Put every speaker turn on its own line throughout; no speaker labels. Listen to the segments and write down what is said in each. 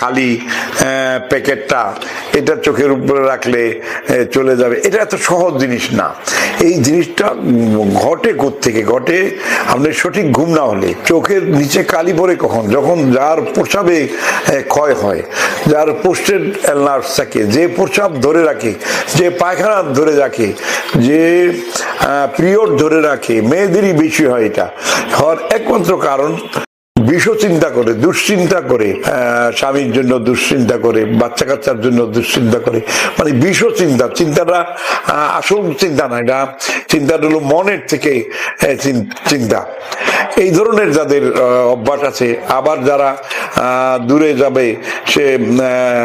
খালি প্যাকেটটা এটা চোখের উপরে রাখলে চলে যাবে। এটা এত সহজ জিনিস না। এই জিনিসটা ঘটে থেকে ঘটে আপনার সঠিক ঘুম না হলে। চোখের নিচে কালি পড়ে কখন? যখন যার প্রসাবে ক্ষয় হয়। যার পোস্টেড নার্ভস থাকে, যে প্রসাব ধরে রাখে, যে পায়খানা ধরে রাখে, যে পিরিয়ড ধরে রাখে, মেয়েদেরই বেশি হয় এটা। হওয়ার একমাত্র কারণ বিষ চিন্তা করে, দুশ্চিন্তা করে স্বামীর জন্য দুশ্চিন্তা করে বাচ্চা কাচ্চার জন্য দুশ্চিন্তা করে। মানে বিষ চিন্তা চিন্তাটা আসল চিন্তা না, এটা চিন্তাটা হলো মনের থেকে চিন্তা। এই ধরনের যাদের অভ্যাস আছে, আবার যারা দূরে যাবে, সে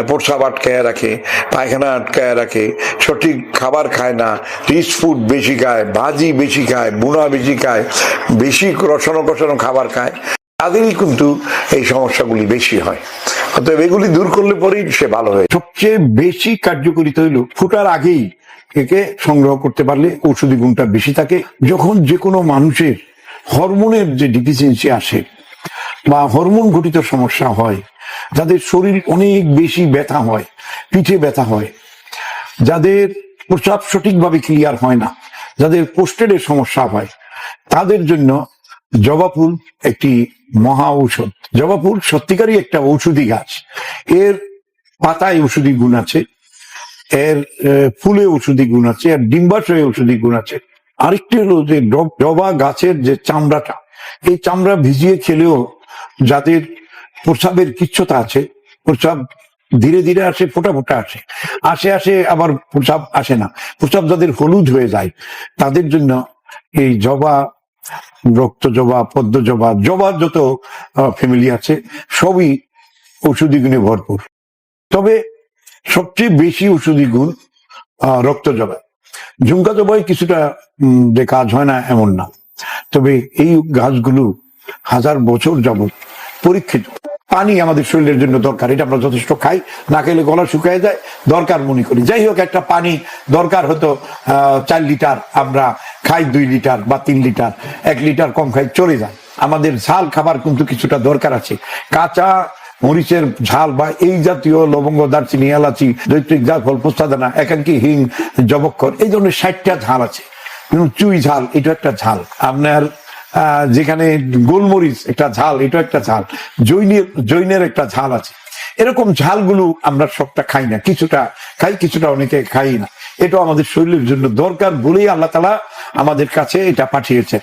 প্রস্রাব আটকায় রাখে, পায়খানা আটকায় রাখে, সঠিক খাবার খায় না, রিচ ফুড বেশি খায়, ভাজি বেশি খায় বুনা বেশি খায়, বেশি রসানো কষানো খাবার খায় তাদেরই কিন্তু এই সমস্যাগুলি বেশি হয়। অতএব এগুলি দূর করলে পরেই সে ভালো হয়
সবচেয়ে বেশি কার্যকরিতা হইল ফুটার আগেই একে সংগ্রহ করতে পারলে ঔষধি গুণটা বেশি থাকে। যখন যে কোনো মানুষের হরমোনের যে ডিফিসিয়েন্সি আসে বা হরমোন ঘটিত সমস্যা হয়, যাদের শরীর অনেক বেশি ব্যথা হয়, পিঠে ব্যথা হয়, যাদের প্রস্রাব সঠিকভাবে ক্লিয়ার হয় না, যাদের পোস্টেডের সমস্যা হয়, তাদের জন্য জবা ফুল একটি মহা ঔষধ। জবা ফুল সত্যিকারই একটা ঔষধি গাছ। এর পাতায় ঔষধি গুণ আছে, এর ফুলে ঔষধি গুণ আছে, এর ডিম্বাশয়ে ঔষধি গুণ আছে। আরেকটি হলো যে জবা গাছের যে চামড়াটা, এই চামড়া ভিজিয়ে খেলেও যাদের প্রস্রাবের কিচ্ছতা আছে প্রস্রাব ধীরে ধীরে আসে, ফোটা ফোটা আসে। আসে আসে আবার প্রস্রাব আসে না। প্রস্রাব যাদের হলুদ হয়ে যায়, তাদের জন্য এই জবা রক্ত জবা, পদ্ম জবা, জবার যত ফ্যামিলি আছে, সবই ঔষধি গুণে ভরপুর। তবে সবচেয়ে বেশি ঔষধি গুণ রক্ত জবা। ঝুমকা জবাই কিছুটা যে কাজ হয় না, এমন না। তবে এই গাছগুলো হাজার বছর যাবত পরীক্ষিত। পানি আমাদের শরীরের জন্য দরকার, এটা আমরা যথেষ্ট খাই, না খেলে গলা শুকিয়ে যায়, দরকার মনে করি। যাই হোক, একটা পানি দরকার হতো চার লিটার, আমরা খাই দুই লিটার বা তিন লিটার, এক লিটার কম খাই, চলে যায়। আমাদের ঝাল খাবার কিন্তু কিছুটা দরকার আছে। কাঁচা মরিচের ঝাল বা এই জাতীয় লবঙ্গ, দারচিনি, এলাচি, দৈত্রিক জাফল পোস্তাদানা একাঙ্কি হিং, জবক্ষর, এই ধরনের ষাটটা ঝাল আছে। যেমন চুই ঝাল, এটা একটা ঝাল। আপনার যেখানে গোলমরিচ একটা ঝাল এটা একটা ঝাল, জৈনের জৈনের একটা ঝাল আছে। এরকম ঝালগুলো আমরা সবটা খাই না, কিছুটা খাই, কিছুটা অনেকে খাই না। এটা আমাদের শরীরের জন্য দরকার বলেই আল্লাহ তালা আমাদের কাছে এটা পাঠিয়েছে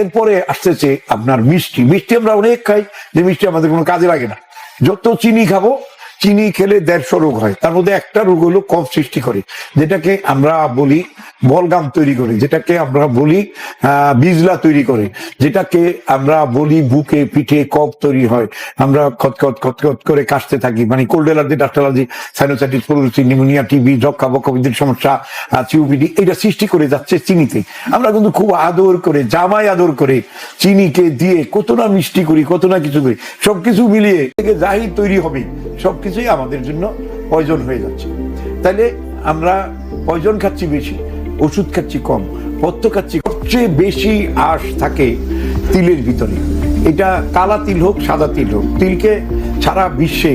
এরপরে আসতেছে আপনার মিষ্টি। মিষ্টি আমরা অনেক খাই, যে মিষ্টি আমাদের কোনো কাজে লাগে না। যত চিনি খাব চিনি খেলে দেড়শো রোগ হয়। তার মধ্যে একটা রোগ হলো কফ সৃষ্টি করে, যেটাকে আমরা বলি বলগাম তৈরি করে, যেটাকে আমরা বলি বিজলা তৈরি করে, যেটাকে আমরা বলি বুকে পিঠে কফ তৈরি হয়। আমরা খতখত খতখত করে কাশতে থাকি মানে cold allergy, dust allergy, sinusitis pleurisy pneumonia TB যক্ষা বক্ষবিদ্যুৎ সমস্যা চিউপিডি এটা সৃষ্টি করে যাচ্ছে চিনিতে। আমরা কিন্তু খুব আদর করে, জামাই আদর করে চিনিকে দিয়ে কত না মিষ্টি করি, কত না কিছু করি, সবকিছু মিলিয়ে জাহির তৈরি হবে। সবকিছুই আমাদের জন্য পয়জন হয়ে যাচ্ছে। তাইলে আমরা পয়জন খাচ্ছি বেশি, ওষুধ খাচ্ছি কম, পথ্য খাচ্ছি সবচেয়ে বেশি আঁশ থাকে তিলের ভিতরে। এটা কালা তিল হোক, সাদা তিল হোক, তিলকে সারা বিশ্বে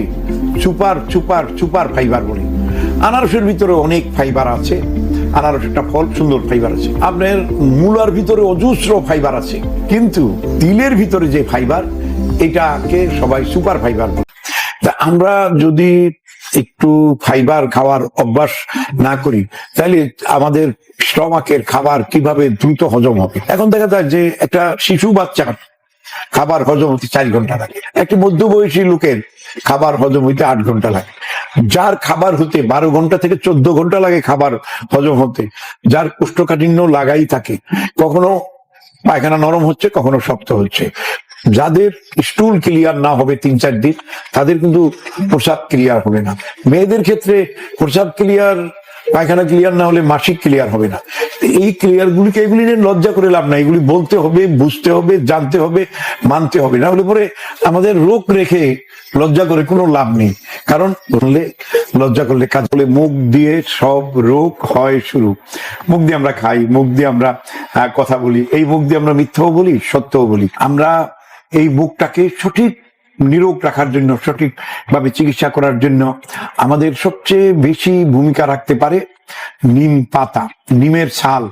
সুপার সুপার সুপার ফাইবার বলে। আনারসের ভিতরে অনেক ফাইবার আছে আনারস একটা ফল, সুন্দর ফাইবার আছে। আপনার মূলার ভিতরে অজস্র ফাইবার আছে, কিন্তু তিলের ভিতরে যে ফাইবার এটাকে সবাই সুপার ফাইবার বলে। আমরা যদি একটু ফাইবার খাওয়ার অভ্যাস না করি, তাহলে আমাদের স্টমাকের খাবার কীভাবে দ্রুত হজম হবে? এখন দেখা যায় যে একটা শিশু বাচ্চার খাবার হজম হতে চার ঘণ্টা লাগে। একটি মধ্যবয়সী লোকের খাবার হজম হইতে আট ঘণ্টা লাগে। যার খাবার হতে বারো ঘণ্টা থেকে চোদ্দ ঘণ্টা লাগে খাবার হজম হতে, যার কোষ্ঠকাঠিন্য লাগাই থাকে, কখনো পায়খানা নরম হচ্ছে, কখনো শক্ত হচ্ছে। যাদের স্টুল ক্লিয়ার না হবে তিন, চার দিন, তাদের কিন্তু প্রসাব ক্লিয়ার হবে না। মেয়েদের ক্ষেত্রে প্রসাব ক্লিয়ার পায়খানা ক্লিয়ার না হলে মাসিক ক্লিয়ার হবে না। এই ক্লিয়ার গুলিকে এগুলি নিয়ে লজ্জা করে লাভ না এগুলি বলতে হবে, বুঝতে হবে, জানতে হবে, মানতে হবে। না হলে পরে আমাদের রোগ রেখে লজ্জা করে কোনো লাভ নেই। কারণ বললে, লজ্জা করলে কাজ করলে মুখ দিয়ে সব রোগ হয় শুরু। মুখ দিয়ে আমরা খাই, মুখ দিয়ে আমরা কথা বলি। এই মুখ দিয়ে আমরা মিথ্যাও বলি, সত্যও বলি। আমরা এই মুখটাকে সঠিক, নিরোগ রাখার জন্য, সঠিকভাবে চিকিৎসা করার জন্য আমাদের সবচেয়ে বেশি ভূমিকা রাখতে পারে নিম পাতা, নিমের ছাল,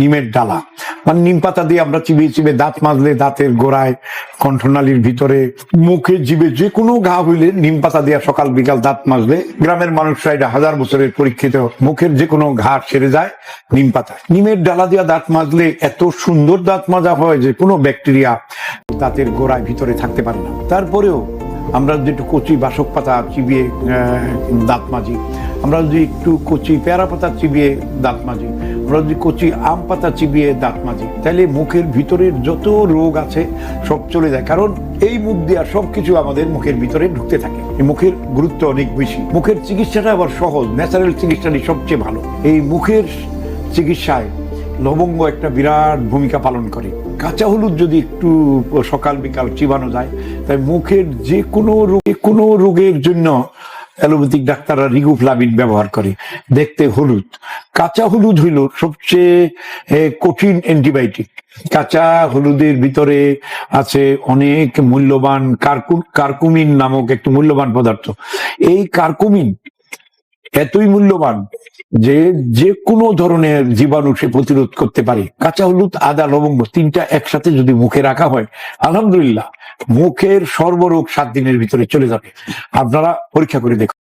নিমের ডালা। মানে নিম পাতা দিয়ে আমরা চিবিয়ে চিবিয়ে দাঁত মাজলে দাঁতের গোড়ায়, কণ্ঠনালীর ভিতরে, মুখে জিবে যে কোনো ঘা হইলে নিম পাতা দিয়ে সকাল বিকাল দাঁত মাজলে গ্রামের মানুষরা এটা হাজার বছরের পরীক্ষিত। মুখের যে কোনো ঘা সেরে যায় নিম পাতা নিমের ডালা দিয়া দাঁত মাজলে এত সুন্দর দাঁত মাজা হয় যে কোনো ব্যাকটেরিয়া দাঁতের গোড়ায় ভিতরে থাকতে পারে না। তারপরেও আমরা একটু কচি বাসক পাতা চিবিয়ে দাঁত মাজি আমরা যদি একটু কচি পেয়ারা পাতা চিবিয়ে দাঁত মাজি, আমরা যদি কচি আম পাতা চিবিয়ে দাঁত মাজি, তাহলে মুখের ভিতরের যত রোগ আছে সব চলে যায়। কারণ এই মুখ দিয়া সবকিছু আমাদের মুখের ভিতরে ঢুকতে থাকে। মুখের গুরুত্ব অনেক বেশি। মুখের চিকিৎসাটা আবার সহজ ন্যাচারাল চিকিৎসাটি সবচেয়ে ভালো। এই মুখের চিকিৎসায় লবঙ্গ একটা বিরাট ভূমিকা পালন করে। কাঁচা হলুদ যদি একটু সকাল বিকাল চিবানো যায়, তাই মুখের যে কোনো রোগে কোনো রোগের জন্য অ্যালোপ্যাথিক ডাক্তাররা রিগুফ্লাভিন ব্যবহার করে, দেখতে হলুদ। কাঁচা হলুদ হইল সবচেয়ে কঠিন অ্যান্টিবায়োটিক। কাঁচা হলুদের ভিতরে আছে অনেক মূল্যবান কার্কুমিন নামক একটি মূল্যবান পদার্থ। এই কার্কুমিন এতই মূল্যবান যে যে কোনো ধরনের জীবাণু সে প্রতিরোধ করতে পারে। কাঁচা হলুদ, আদা, লবঙ্গ তিনটা একসাথে যদি মুখে রাখা হয়, আলহামদুলিল্লাহ মুখের সর্বরোগ সাত দিনের ভিতরে চলে যাবে। আপনারা পরীক্ষা করে দেখুন।